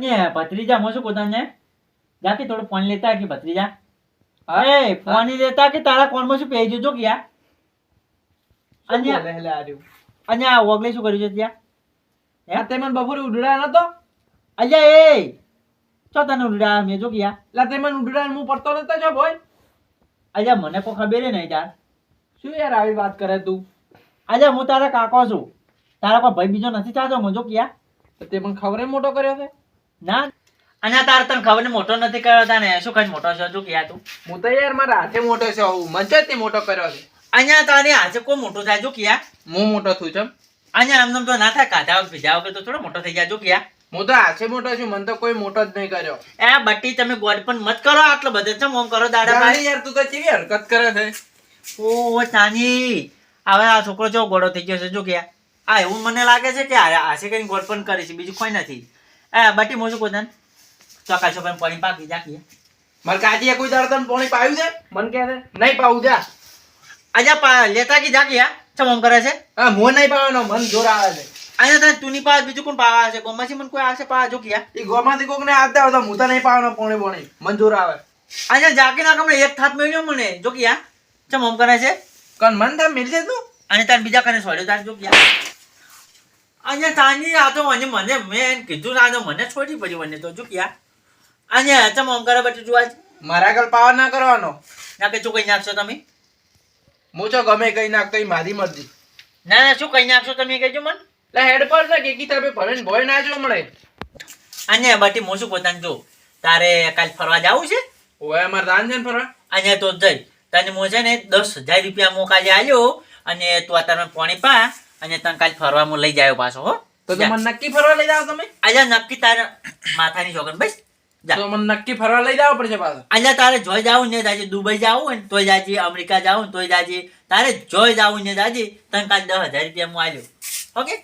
ને ભત્રીજા હું શું કોતાને તને જા થોડું ફોન લેતા કે ભત્રીજા? અરે ફોન લેતા કે તારા કોનમાં શું પહેરી જો કે યાર? શું અને આ રહ્યું? અને આ ઓગલે શું કર્યું છે ત્યાં? આ તે મને બપોરે ઉડડાયો નતો? અલ્યા એ! ચો તને ઉડા મેં જો કે યાર. લા તે મને ઉડડાયો હું પડતો નતો જો બોય અલ્યા મને કો ખબર નહીં યાર શું યાર આવી વાત કરે તું? અલ્યા હું તારા કાકો છું. તારા કોઈ ભાઈ બીજો નથી ચાહતો મજો કે યાર. તો તે મને ખબર મોટો કર્યો છે? ના. અને તારે તને ખબર ને મોટો નથી કર્યો તને. શું કઈ મોટો છે જો કે તું. હું તો યાર મારા હાથે મોટો છે હું મને ચોથી મોટો કર્યો છે. અહીંયા તારી આજે કોઈ મોટો થાય જો કે હું મોટો છું ચમ. અહીંયા આમ તો ના થાય. કાઢા ભીજા વગર તો થોડો મોટો થઈ જાય જો કે હું તો હાથે મોટો છું. મને તો કોઈ મોટો જ નહીં કર્યો. એ બટ્ટી તમે ગોડ પણ મત કરો. આટલો બધો છે મોમ કરો દાડા ભાઈ. યાર તું તો કેવી હરકત કરે છે? ઓ ચાની હવે આ છોકરો જો ગોળો થઈ ગયો છે જો કે આ એવું મને લાગે છે કે આ આશે કઈ ગોળ પણ કરે છે. બીજું કોઈ નથી. એ બટ્ટી મોજું કોતન ચોકા ચોકા પાણી પાકી જાકી મારે કાજીએ કોઈ દાડો તને પાણી પાયું છે? મન કે છે નહીં પાવું જા. આજા લેતા કી જાકી ચમ ઓમ કરે છે? હા હું નહીં પાવાનો મન જોર આવે છે. અહીંયા તને તુની પાસ બીજું કોણ પાવા છે? ગોમાસી મને કોઈ આવશે પાવા? જો કે એ ગોમાંથી કોક ને આવતા હોય તો હું તો નહીં પાવાનો પોણી પોણી. મન જોર આવે. અહીંયા જાકી ના કમણે એક થાત મેળ્યો મને. જો કે ચમ ઓમ કરે છે? કન મન થાય મિલશે તું? અને તાર બીજા કને સોડ્યો તાર જો ક્યાં અહીંયા તાની આ તો મને મને મેં કીધું ના તો મને છોડી પડી મને તો જો ક્યાં અહીંયા તમે ઓમ કરે બટી જોવા મારા આગળ પાવર ના કરવાનો. ના કે શું કઈ નાખશો તમે? હું તો ગમે કઈ નાખતો એ મારી મરજી. ના ના શું કઈ નાખશો તમે કહેજો મને. એટલે હેડ પર ને કે કિતાબે ભલે ભોય ના જો મળે અહીંયા બટી મોસું પોતાને જો તારે કાલ ફરવા જવું છે? ઓય અમાર દાન ફરવા? અહીંયા તો જઈ. તને મો છે ને દસ હજાર રૂપિયા મોકા કાલે આવ્યો અને તું અત્યારે પાણી પા અને તને કાલ ફરવા હું લઈ જાય પાછો હો. તો મને નક્કી ફરવા લઈ જાવ તમે. અજા નક્કી તારે માથાની છોકર બસ. તો મને નક્કી ફરવા લઈ જાવ પડશે પાછો. અહીંયા તારે જોઈ જાવું ને દાજી દુબઈ જાવું ને તોય દાજી અમેરિકા જાવું ને તોય જાજે. તારે જોઈ જાવું ને દાજી તને કાલ દસ હજાર રૂપિયા હું આવ્યો ઓકે.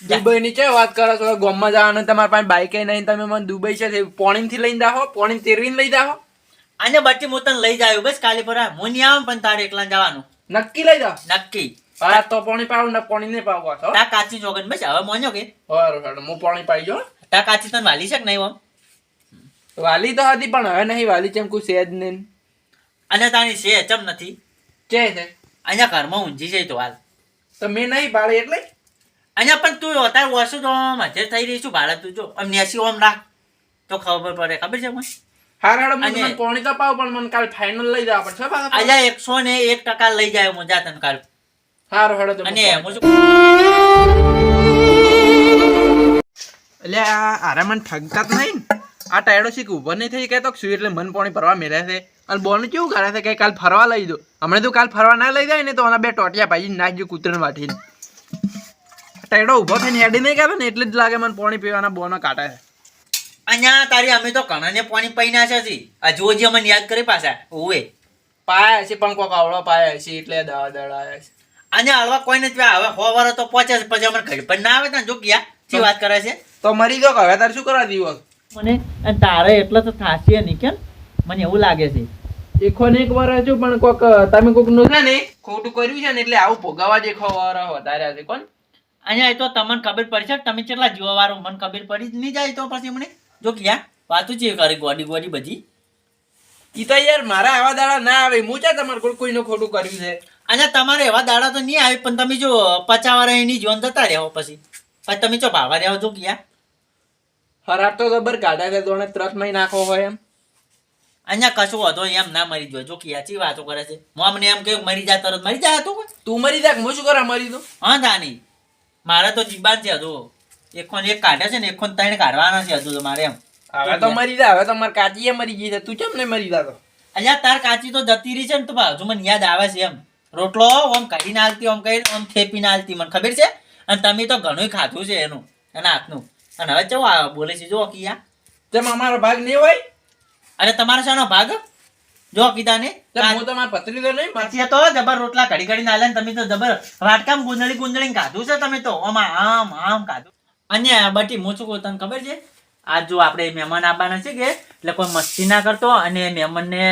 દુબઈ ની છે વાત કરો છો? ગોમમાં જવાનું તમારા પાસે બાઈક નહીં તમે મને દુબઈ છે પોણી થી લઈને જાઓ પોણી તેરવીને લઈ જાઓ. અને બચ્ચી હું તને લઈ જાવ બસ કાલે પર હું નહીં આવું પણ તારે એકલા જવાનું. નક્કી લઈ જાઓ. નક્કી. હા? તો પોણી પાવ ને પોણી ને પાવ પાછો. તા કાચી જોગન બસ હવે મોન્યો કે. હારું હારું હું પોણી પાઈ જો તા કાચી તને વાલી છે કે નહીં ઓમ? વાલી તો હતી પણ હવે નહીં વાલી ચેમ કોઈ સેજ નહીં. અને તાની છે ચમ નથી? કે છે. અહીંયા ઘરમાં ઊંઝી છે તો હાલ. તો મેં નહીં પાડી એટલે? અહીંયા પણ તું અત્યારે વર્ષો તો મજે થઈ રહી છું ભાડે તું જો. આમ નેસી ઓમ રાખ. તો ખબર પડે ખબર છે મને? હાર હાડો હું અને- પોણી તો પાવ પણ મને કાલ ફાઇનલ લઈ જવા પડશે અહીંયા એકસો ને એક ટકા લઈ જાય મજા તને કાલ. હારું હેડો તો અને એટલે આ આરા ઠગતા જ નહીં આ ટાયડો શીખ ઊભો નહીં થઈ કહેતો શું એટલે મન પોણી ફરવા મેળે છે. અને બોલ કેવું કરે છે કે કાલ ફરવા લઈ દો. હમણાં તો કાલ ફરવા ના લઈ જાય ને તો આના બે ટોટિયા પાછી નાખજો કૂતરણ વાટીને. ટાયડો ઊભો થઈને હેડી નહીં કરે ને એટલે જ લાગે મને પોણી પીવાના બોનો કાઢે છે. અહીંયા તારી અમે તો કણાને પાણી પી ના છે હજુ. હજી અમને યાદ કરી પાછા. ઓવે પાયા છે પણ કોક આવડો પાયા છે એટલે દવા દડાયા છે. અને હળવા કોઈ નથી હવે સો વાર તો પહોંચે છે પછી અમને ઘડી પણ ના આવે ને જો ગયા શી વાત કરે છે? તો મરી ગયો હવે તારે શું કરવા દીવો? મને તારે એટલે તો થાશે નહીં કેમ? મને એવું લાગે છે. એકો ને એક વાર હજુ પણ કોક તમે કોકનું છે ને ખોટું કર્યું છે ને એટલે આવું ભોગાવા દેખો વાર વધારે છે કોણ? અહીંયા તો તમને ખબર પડશે તમે કેટલા જીવો વાળો મને ખબર પડી જ નહીં જાય તો પછી મને જો ગયા વાતું છે કરે ગોડી ગોડી બધી. ઈ તો યાર મારા આવા દાડા ના આવે હું ચા તમારે કોઈ કોઈનું ખોટું કર્યું છે? અને તમારે એવા દાડા તો નહીં આવે પણ તમે જો પચાવાળા એની જીવન જતા રહો પછી. પછી તમે જો ભાવા રહ્યો જો ગયા ખરાબ તો ખબર કાઢા છે તોને ત્રસમાં નાખો હોય એમ. અહીંયા કશું હતો એમ ના મરી ગયો જો કિયા ચી વાતો કરે છે. હું અમને એમ કે મરી જાય તરત. મરી જા તું તું મરી જા હું શું કરા મરી તું? હા દાની મારે તો જીબાન છે હજુ. એકોન એક કાઢે છે ને એકોન ત્રણ કાઢવાના છે હજુ તો મારે એમ. હવે તો મરી જા હવે તો મારે એ મરી ગઈ છે. તું કેમ ને મરી જા તો? અહીંયા તાર કાચી તો જતી રહી છે ને તો હજુ મને યાદ આવે છે એમ. રોટલો આમ કાઢીને આલતી આમ કઈ આમ થેપીને આલતી મને ખબર છે? અને તમે તો ઘણું ખાધું છે એનું એના હાથનું. અને હવે આ બોલે છે? જો કિયા. તેમાં અમારો ભાગ નહીં હોય? અને તમારો શાનો ભાગ? જો કીધા ને હું તો મારા પત્રી તો નહીં પછી તો જબર રોટલા ઘડી ઘડીને આલે તમે તો જબર વાટકામ ગુંદળી ગુંદળી ખાધું છે તમે તો. આમાં આમ આમ ખાધું. અને બટી મોચું તને ખબર છે? આજ જો આપણે મહેમાન આવવાના છે કે એટલે કોઈ મસ્તી ના કરતો અને મહેમાનને ને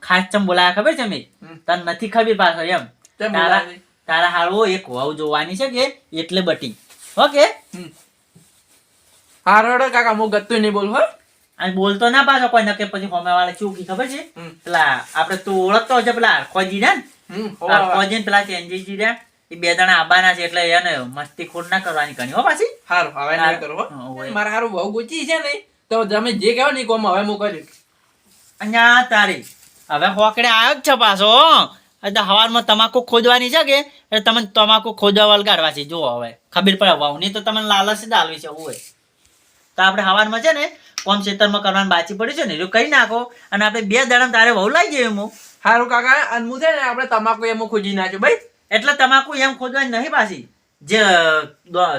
ખાસ ચમ બોલાયા ખબર છે મેં? તને નથી ખબર પાછો એમ? તારા તારા હાળવો એક વાવ જોવાની છે કે એટલે બટી. ઓકે હમ. કાકા હું ગત્તુ નહીં બોલ હો. અને બોલતો ના પાછો કોઈ નકે પછી હોમે વાળા શું કી ખબર છે. પેલા આપણે તું ઓળખતો હશે પેલા ખોજી ને? આ ખોજી પેલા ચેન્જીજી રહ્યા એ બે જણા આબાના છે એટલે એને મસ્તી ખોટ ના કરવાની ઘણી હો પાછી. હારું હવે ના કરો મારા હારું બહુ ગુચી છે ને તો તમે જે કહો ને કોમ હવે હું કર્યું અહીંયા તારી હવે હોકડે આવ્યો જ છે પાછો એટલે હવારમાં તમાકુ ખોદવાની છે કે? એટલે તમને તમાકુ ખોદવા વળગાડવા છે જુઓ હવે. ખબર પડે નહીં તો તમને લાલચ જ આવી છે હોય. તો આપણે હવારમાં છે ને કોમ ક્ષેત્રમાં કરવાનું બાચી પડ્યું છે ને એવું કરી નાખો. અને આપણે બે દાડા તારે વહુ લાવી જઈએ હું. હારું કાકા અને હું છે ને આપણે તમાકુ એમ ખોજી નાખ્યું ભાઈ એટલે તમાકુ એમ ખોદવાની નહીં પાછી. જે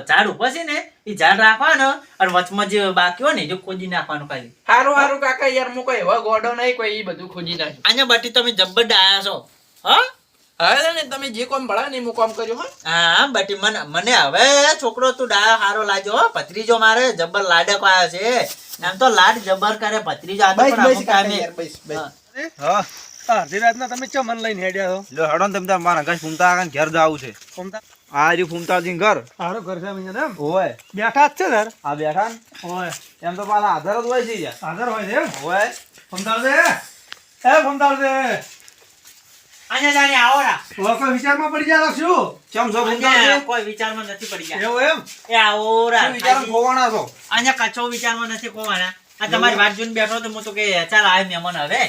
ઝાડ ઉપર છે ને એ ઝાડ રાખવાનો અને વચમાં જે બાકી હોય ને જો ખોદી નાખવાનું ખાલી. સારું સારું કાકા યાર હું કોઈ એવા ગોડો નહીં કોઈ એ બધું ખોજી નાખ્યું. અહીંયા બટી તમે જબ્બર ડાયા છો હા? હવે ને તમે જે કોમ ભળા ને હું કોમ કર્યું હો. હા બટી મને મને હવે છોકરો તું ડાયો હારો લાજો હો ભત્રીજો મારે જબ્બર લાડક આવ્યો છે. એમ તો લાડ જબ્બર કરે ભત્રીજો આ પણ અમુક ટાઈમે હા. હા. અડધી રાતના તમે ચો મન લઈને હેડ્યા છો? લો હેડો ને તમે મારા ઘર ફૂમતા આગળ ઘેર જાવું છે. ફોમતા? આ રહ્યું ફૂમતા ઘર. હારો ઘર છે અહીંયા એમ? ઓય. બેઠા જ છે સર આ બેઠા ને? એમ તો પાછા આધાર જ હોય છે યાર. હાજર હોય છે એમ? ઓય. ફોમતાળ એ ફોમતાળ દે જાણે આવો રા. હવે કોઈ વિચારમાં પડી જાય શું? ચમ છો ફૂમતા કોઈ વિચારમાં નથી પડી ગયા. એવું એમ? એ આવો રા. શું વિચારો ખોવાના છો? અહીંયા કચ્છો વિચારમાં નથી કોવાના આ તમારી વાત જોઈને બેઠો તો હું તો કે ચાલ આવે મહેમાન હવે.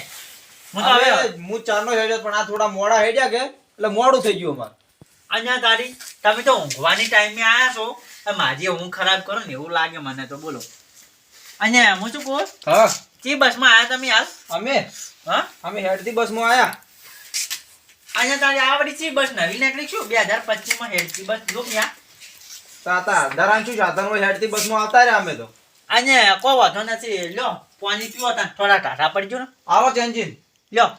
હું તો હવે હવે હું ચારનો હેડ્યો પણ આ થોડા મોડા હેડ્યા કે? એટલે મોડું થઈ ગયું અમારે. અહીંયા તારી તમે તો ઊંઘવાની ટાઈમે આયા છો. મારી ઊંઘ ખરાબ કરો ને એવું લાગે મને તો બોલો. અહીંયા હું શું કહું હા. ચી બસમાં આયા તમે હાલ? અમે? હા? અમે હેડતી બસમાં આયા. અહીંયા તારી આ વળી ચી બસ નવી નીકળી છું બે હજાર પચીસમાં હેડતી બસ જો ક્યાં તાતા દરાન શું સાધન હેડથી બસમાં આવતા રહ્યા અમે તો. અહીંયા કોઈ વાંધો નથી. લ્યો પાણી પીવો તા થોડા ટાટા પડી ગયો ને. આવો ચેન્જીન લ્યો.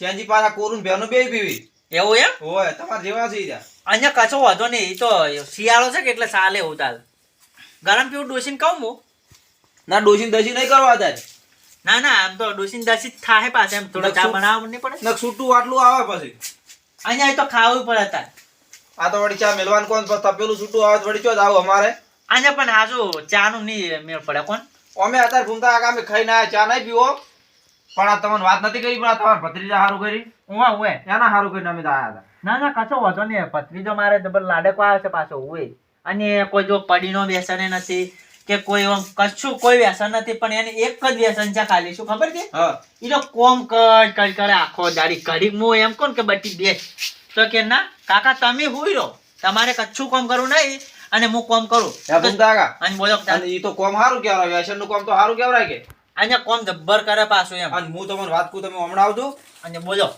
ચેન્જી પાછા કોરું બેનો બે પીવી. એવું એમ? હોય તમારે જેવા છે અહીંયા કશો વાંધો નહીં એ તો શિયાળો છે કે એટલે ચાલે એવું તાલ ગરમ પીવું ડોસીને કહું હું? ના ડોસીને દસી નહીં કરવા તારે. ના ના આમ તો ડોસીને દસી જ થાય પાછા એમ થોડો ચા બનાવવા નહીં પડે? ને છૂટું આટલું આવે પછી. અહીંયા તો ખાવું પડે તાર. આ તો વળી ચા મેલવાન કોણ? પછી તપેલું છૂટું આવે તો વળી ચો જ આવું અમારે. અહીંયા પણ હાજુ ચાનું નહીં મેળ પડે કોણ? અમે અત્યારે ઘૂમતા આગામી અમે ખાઈને ચા નહીં પીવો. પણ આ તમને વાત નથી કરી પણ આ તમારા ભત્રીજા સારું કરી. ઉવા ઉવે એના હારું કરીને અમે તો આયા હતા. ના ના કશો વાંધો નહીં પત્રીજો મારે ડબલ લાડકો આવે છે પાછો ઉવે અને કોઈ જો પડીનો વ્યસન નથી કે કોઈ એમ કશું કોઈ વ્યસન નથી પણ એને એક જ વ્યસન છે ખાલી. શું ખબર છે? તો કોમ કર કર કરે આખો દાડી ઘડી હું એમ કોણ કે બટી બે. તો કે ના કાકા તમે હુઈ રહો. તમારે કચ્છું કોમ કરવું નહીં અને હું કોમ કરું. એ અને બોલો એ તો કોમ સારું કહેવાય વ્યસનનું કોમ તો સારું કહેવાય કે. અને કોમ જબ્બર કરે પાછું એમ. અને હું તમને વાત કહું તમે હમણાં આવજો. અને બોલો.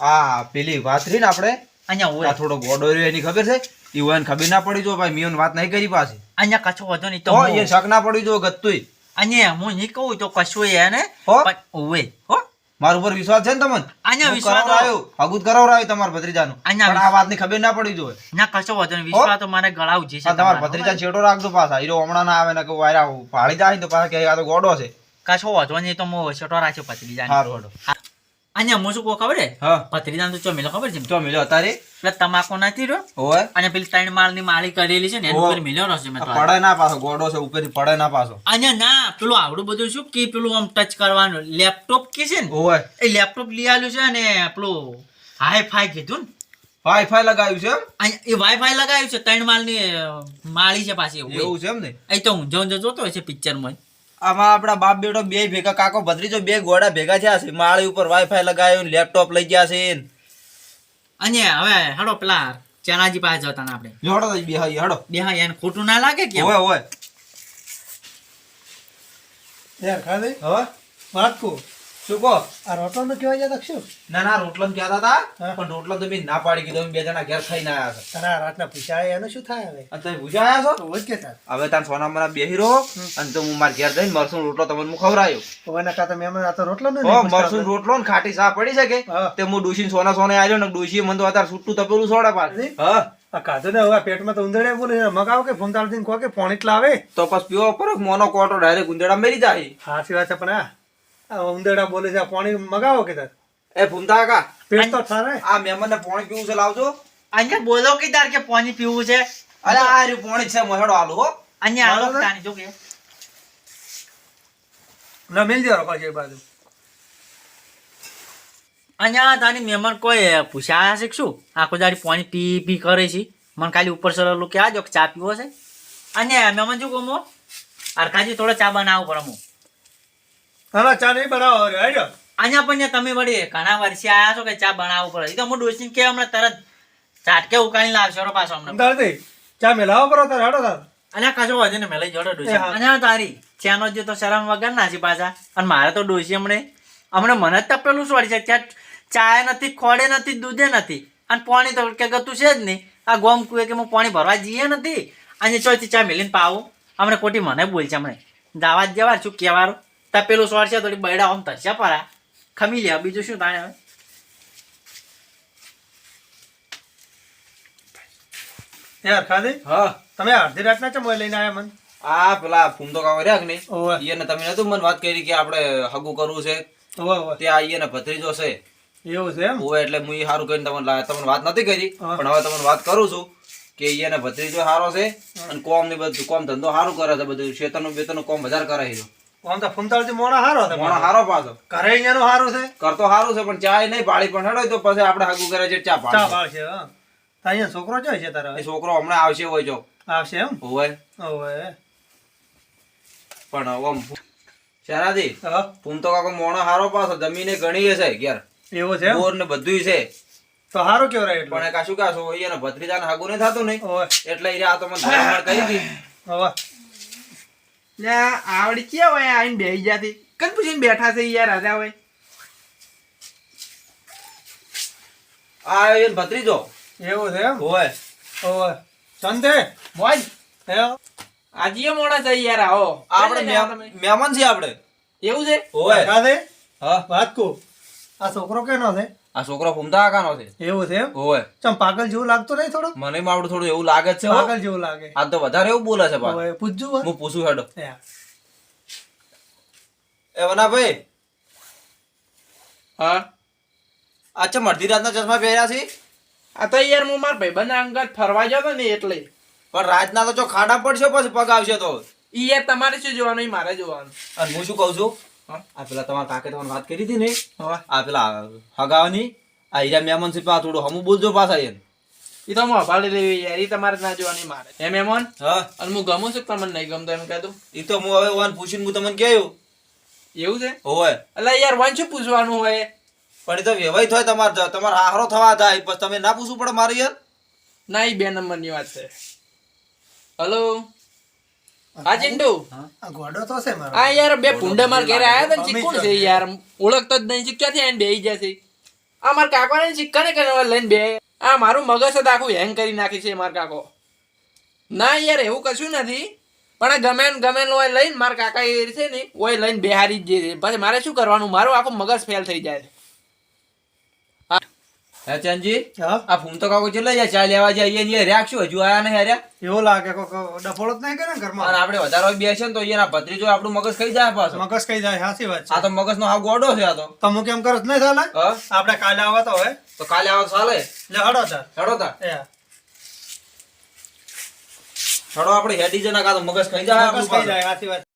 આ પેલી વાત રહી ને આપણે અહીંયા હોય. થોડો ગોડો રહ્યો એની ખબર છે? ઈ હોય ને ખબર ના પડી જો ભાઈ મિયોન વાત નહીં કરી પાછી. અહીંયા કચ્છો વધો નહીં તો એ શક ના પડી જો ગત્તુય અહીંયા હું નહીં કહું તો કશું એને હો? પણ હો? મારા ઉપર વિશ્વાસ છે ને તમને? અહીંયા વિશ્વાસ આવ્યો. કરાવરાયો, કરાવ કરાવરાયો તમારા ભત્રીજાનું. અહીંયા આ વાતની ખબર ના પડી જોઈએ ના કશો વધો નહીં. વિશ્વાસ તો મારે ગળાવું છે તમારા ભત્રીજા છેડો રાખજો પાછા. હીરો હમણાં ના આવે ને કે વાયરા ભાળી જાય ને તો પાછા કે આ તો ગોડો છે. કશો વધો નહીં તો હું છોટો રાખ્યો હારું હડો અહીંયા હું શું કહું ખબર હા. પતરી તો ચો મેલો ખબર છે તો મિલ્યો અત્યારે એટલે તમાકુ નથી રહ્યો? ઓય અને પેલી ત્રણ માળની માળી કરેલી છે ને એની. ઉપર મેલ્યો રહેશે મેં તો પડે ના પાછો ગોડો છે ઉપરથી પડે ના પાછો. અહીંયા ના પેલું આવડું બધું શું કે પેલું આમ ટચ કરવાનું લેપટોપ કે છે ને ઓય એ લેપટોપ લઈ આવ્યું છે અને પેલું હાઈ ફાઈ કીધું ને. વાઈફાઈ લગાવ્યું છે એમ? એ વાઈફાઈ લગાવ્યું છે ત્રણ માળની ની માળી છે પાછી એવું એવું છે એમ ને? એ તો ઊંઝો ઊંઝો જોતો હોય છે પિક્ચરમાં આમાં આપણા બાપ બેટો બે ભેગા કાકો ભત્રીજો બે ગોડા ભેગા થયા છે. માળી ઉપર વાઈફાઈ લગાવ્યું લેપટોપ લઈ ગયા છે. અને હવે હડો પેલા ચણાજી પાસે જતા ને આપણે. હડો બે હા હડો. બે હા એને ખોટું ના લાગે કે? હોય હોય યાર ખાલી? હવે? વાત કહું શું કહો? આ રોટલો જતા શું ના ના રોટલો ને કહેતા હતા પણ રોટલો તો બી ના પાડી કીધું. બે જણા ઘેર ખાઈને આયા છે તારા રાતના પૂછાય એનું શું થાય હવે? અને તમે પૂછ્યા છો? તો હોય જ કે તાર? હવે તાર સોના મને બેહી રહો અને તો હું મારા ઘેર જઈને મરસું રોટલો તમને હું હવે આ તો રોટલો ને મરસું રોટલો ને ખાટી સા પડી શકે. તે હું ડોશી સોના સોને આવ્યો ને ડોશી મને તો અત્યારે છૂટું તપેલું સોડા પાસે હા. આ ને હવે પેટમાં તો ઉંદરડે બોલે. મગાવો કે ફોન તાળથી કહો કે પોણી લાવે. તો પછી પીવો પર મોનો કોટો ડાયરેક્ટ ઉંદેડા મેરી જાય. સાચી વાત છે પણ આ. આ ઉંદરડા બોલે છે પાણી મગાવો કે એ ભૂમતા કા? પેટ તો ઠારે આ મહેમાનને પાણી પીવું છે લાવજો. અહીંયા બોલો કે તાર કે પાણી પીવું છે? અરે આ રી પોણી છે મોહેડો આલો હો. અહીંયા આલો તાની જો કે. ના મેલ દે રોકડ છે એ બાજુ અહીંયા તાની મહેમાન કોઈ પૂછ્યા છે કે શું? આખો દાડી પાણી પી પી કરે છે. મને ખાલી ઉપર સરેલું કે આજો ચા પીવો છે. અને મહેમાન જો કોમો હું અરકાજી થોડો ચા બનાવો પડે હું હા ના, ચા નહીં બનાવો હેડો. અહીંયા પણ તમે વળી ઘણા વર્ષે આયા છો કે ચા બનાવવું પડે. એ તો હું ડોસી કે હમણાં તરત ચાટકે ઉકાળીને લાવશો રો પાછો હમણાં. તારથી ચા મેલાવો કરો તાર હેડો તાર. અને કશો વધુ ને મેં લઈ ડોસી અને તારી ચાનો જે તો શરમ વગર ના છે પાછા. અને મારે તો ડોસી હમણે હમણે મને જ તપેલું સોડી છે. ચાય નથી ખોડે નથી દૂધે નથી. અને પાણી તો કે ગતું છે જ નહીં. આ ગોમ કુએ કે હું પાણી ભરવા જઈએ નથી. અને ચોથી ચા મેલીને પાવું. હમણે કોટી મને બોલ છે હમણે. દાવા જ જવા શું કહેવાનું તપેલું છે થોડી બૈડા આમ તરસ્યા પરા. ખમી લે બીજું શું તાણે હવે? યાર ખાધી હા. તમે અડધી રાતના ચમ લઈને આવ્યા મને? આ પેલા ફૂમતો કામ રહ્યા કે નહીં? ઈને તમે નતું મને વાત કરી કે આપણે હગું કરવું છે? ઓવે ઓવે. તે આ ને ભત્રીજો છે. એવું છે એમ? હોય એટલે હું ઈ હારું કરીને તમને તમને વાત નથી કરી પણ હવે તમને વાત કરું છું કે ઈને ભત્રીજો હારો છે અને કોમ ને બધું કોમ ધંધો હારું કરે છે બધું શેતરનું બેતરનું કોમ વધારે કરે છે. આમ તો ફૂમતાળજી મોણા હારો હતો મોણો હારો પાછો. ઘરે અહીંયાનું હારું છે? કરતો હારું છે પણ ચા નહીં પાડી પણ હેડો તો પછી આપણે હગું કરે છે ચા ચા પાડી છે હા અહીંયા છોકરો જોઈ છે તારા? એ છોકરો હમણાં આવશે હોય જો. આવશે એમ? હોય પણ ઓમ હા. ફૂમતો કાકો મોણો હારો પાછો જમીને ઘણી હશે ઘેર. એવો છે બોર ને બધું છે. તો હારો કેવું રહે પણ કાશું કાશું અહીંયા ભત્રીજાને હાગુ નહીં થતું નહીં? એટલે આ તો મને કહી લે આવડી ક્યાં હોય આઈને બે જાતી કન પૂછીને બેઠા છે યાર રાજા હોય. આ એને ભત્રીજો. એવું છે એમ? હોય. ઓવે. સંતે મોજ હે? આજે મોડા છે યાર આવો. આપણે મહેમાન- છીએ આપણે. એવું છે? હોય. કાદે હા. વાત કો આ છોકરો કેનો છે? આ છોકરો ફૂમતા કાકાનો છે. એવું છે ઓય. ચમ પાગલ જેવું લાગતો નહીં થોડું મને માવડું થોડું એવું લાગે છે પાગલ જેવું લાગે. આ તો વધારે એવું બોલે છે પા પૂછજો હું પૂછું હેડો. એ વના ભાઈ હા? અચ્છા અડધી રાતના ચશ્મા પહેર્યા છે? આ તો યાર હું મારા ભાઈબંધ અંગત ફરવા જતો ને એટલે. પણ રાતના તો જો ખાડા પડશે પછી પગ આવશે તો. ઈ યાર તમારે શું જોવાનું ઈ મારે જોવાનું. અને હું શું કહું છું? આ પેલા તમારા કાકે તમને વાત કરી હતી ને? આ પેલા હગાવાની આ હીરા મહેમાન છે પા થોડું હમું બોલજો પાછા એમ એ તો હું અભાળી લેવી યાર એ તમારે ના જોવાની મારે. હે મહેમાન હા. અને હું ગમું છું પણ મને નહીં ગમતો એમ કહેતું. એ તો હું હવે વાન પૂછીને હું તમને કહ્યું. એવું છે? હોય. એટલે યાર વન શું પૂછવાનું હોય? પણ એ તો વ્યવહાર થાય તમારે તમારે આહરો થવા થાય પછી તમે ના પૂછવું પડે મારે યાર. ના એ બે નંબરની વાત છે. હલો? હા ચિંટુ? આ ગોડો તો છે મારો. આ યાર બે પુંડા માર ઘરે આયા ને ચીકુણ છે યાર. ઓળખતો જ નહીં. ક્યાંથી આઈને બેહી જશે? આ માર કાકાને સિક્કા ને કરે લઈને બે આ મારું મગજ જ આખું હેંગ કરી નાખી છે માર કાકો. ના યાર એવું કશું નથી. પણ આ ગમે ગમે લઈને મારા કાકા એ છે ને ઓય લઈને બેહારી જ જે છે. પછી મારે શું કરવાનું? મારું આખું મગજ ફેલ થઈ જાય હે ચંદજી? આ ફૂમ તો કાકો ચેલા જાય? ચા લેવા હજુ આયા નહીં હાર્યા એવો લાગે કોક ડફોળો જ નહીં કરે ને અને ઘરમાં આપણે વધારે બેસે ને તો અહીંયા ભત્રીજો આપણું મગજ ખાઈ જાય પાછો. મગજ ખાઈ જાય સાચી વાત આ તો મગજનો હાવ ગોડો છે આ તો. તમે કેમ કરો? નહીં ચાલે? આપણે કાલે આવવા તો હોય. તો કાલે આવો ચાલે? લે હડો તાર હેડો તા. એ. હેડો આપણે હેડી જના કા તો મગજ ખાઈ જાય આપણું કઈ જાય સાચી વાત